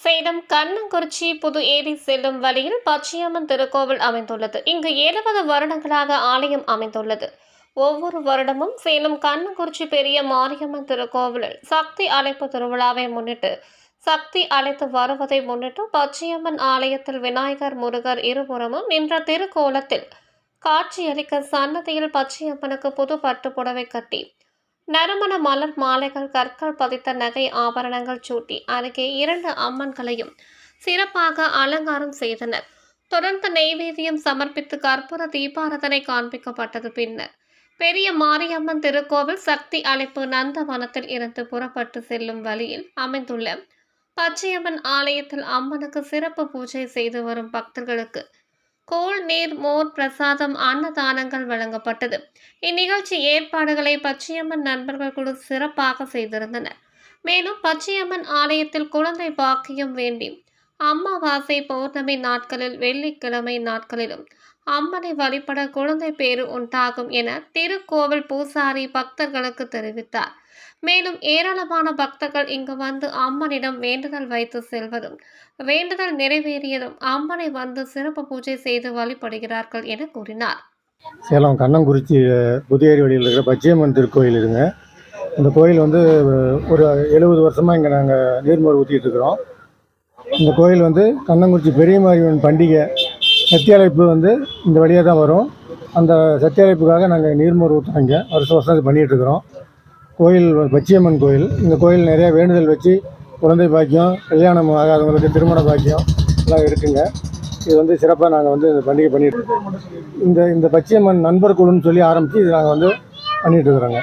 சேலம் கண்ணங்குறிச்சி புது ஏரி செல்லும் வழியில் பச்சையம்மன் திருக்கோவில் அமைந்துள்ளது. இங்கு எழுபது வருடங்களாக ஆலயம் அமைந்துள்ளது. ஒவ்வொரு வருடமும் சேலம் கண்ணங்குறிச்சி பெரிய மாரியம்மன் திருக்கோவிலில் சக்தி அழைப்பு திருவிழாவை முன்னிட்டு சக்தி அழைத்து வருவதை முன்னிட்டு பச்சையம்மன் ஆலயத்தில் விநாயகர் முருகர் இருபுறமும் நின்ற திருக்கோலத்தில் காட்சியளிக்க சன்னதியில் பச்சையம்மனுக்கு புது பட்டு புடவை கட்டி நறுமண மலர் மாலைகள் கற்கள் பதித்த நகை ஆபரணங்கள் சூட்டி அருகே இரண்டு அம்மன்களையும் சிறப்பாக அலங்காரம் செய்தனர். தொடர்ந்து நெய்வேதியம் சமர்ப்பித்து கற்பூர தீபாரதனை காண்பிக்கப்பட்டது பின்னர். பெரிய மாரியம்மன் திருக்கோவில் சக்தி அழைப்பு நந்தவனத்தில் இருந்து புறப்பட்டு செல்லும் வழியில் அமைந்துள்ள பச்சையம்மன் ஆலயத்தில் அம்மனுக்கு சிறப்பு பூஜை செய்து வரும் பக்தர்களுக்கு கோல் நீர் மோர் பிரசாதம் அன்னதானங்கள் வழங்கப்பட்டது. இந்நிகழ்ச்சி ஏற்பாடுகளை பச்சையம்மன் நண்பர்கள் குழு சிறப்பாக செய்திருந்தனர். மேலும் பச்சையம்மன் ஆலயத்தில் குழந்தை பாக்கியம் வேண்டி அம்மாவாசை பௌர்ணமி நாட்களில் வெள்ளிக்கிழமை நாட்களிலும். அம்மனை வழிபட குழந்தை பேறு உண்டாகும் என திருக்கோவில் பூசாரி பக்தர்களுக்கு தெரிவித்தார். மேலும் ஏராளமான பக்தர்கள் இங்கு வந்து அம்மனிடம் வேண்டுதல் வைத்து செல்வதும் வேண்டுதல் நிறைவேறியதும் அம்மனை வந்து சிறப்பு பூஜை செய்து வழிபடுகிறார்கள் என கூறினார். சேலம் கண்ணங்குறிச்சி புதியேரி வழியில் இருக்கிற பச்சையம்மன் திருக்கோயில் இருங்க. இந்த கோயில் வந்து ஒரு எழுபது வருஷமாக இங்கே நாங்கள் நீர்மோர் ஊற்றிட்டு இருக்கிறோம். இந்த கோயில் வந்து கண்ணங்குறிச்சி பெரிய மாரியம்மன் பண்டிகை சத்தியழைப்பு வந்து இந்த வழியாக தான் வரும். அந்த சத்தியழைப்புக்காக நாங்கள் நீர்மோர் ஊற்றுறோம் இங்கே. வருஷம் வருஷம் இது பண்ணிகிட்ருக்குறோம் கோயில் பச்சியம்மன் பச்சையம்மன் கோயில். இந்த கோயில் நிறைய வேண்டுதல் வச்சு குழந்தை பாக்கியம் கல்யாணம் ஆகாதவங்களுக்கு திருமண பாக்கியம் எல்லாம் இருக்குங்க. இது வந்து சிறப்பாக நாங்கள் வந்து இந்த பண்டிகை பண்ணிட்டு இருக்கோம். இந்த இந்த பச்சையம்மன் நண்பர் குழுன்னு சொல்லி ஆரம்பித்து இது நாங்கள் வந்து பண்ணிகிட்டு இருக்கிறோங்க.